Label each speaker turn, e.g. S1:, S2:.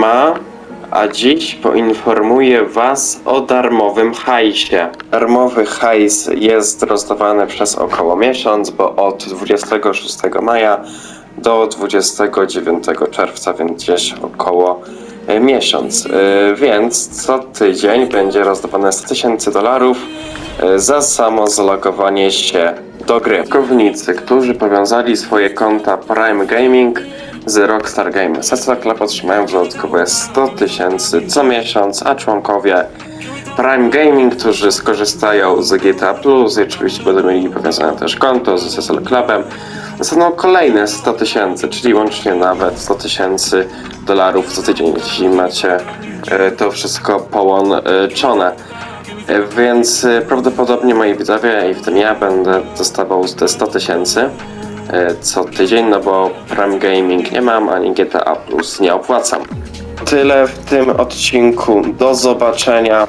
S1: Siema, a dziś poinformuję Was o darmowym hajsie. Darmowy hajs jest rozdawany przez około miesiąc, bo od 26 maja do 29 czerwca, więc gdzieś około e, miesiąc. E, Więc co tydzień będzie rozdawane 100 tysięcy dolarów e, za samo zalogowanie się do gry. Użytkownicy, którzy powiązali swoje konta Prime Gaming z Rockstar Games Sesla Club otrzymają dodatkowe 100 tysięcy co miesiąc, a członkowie Prime Gaming, którzy skorzystają z GTA Plus i oczywiście będą mieli powiązane też konto z SSL Clubem, dostaną kolejne 100 tysięcy, czyli łącznie nawet 100 tysięcy dolarów co tydzień, jeśli macie e, to wszystko połączone. E, Więc e, prawdopodobnie moi widzowie i w tym ja będę dostawał te 100 tysięcy co tydzień, no bo Prime Gaming nie mam, ani GTA Plus nie opłacam. Tyle w tym odcinku. Do zobaczenia.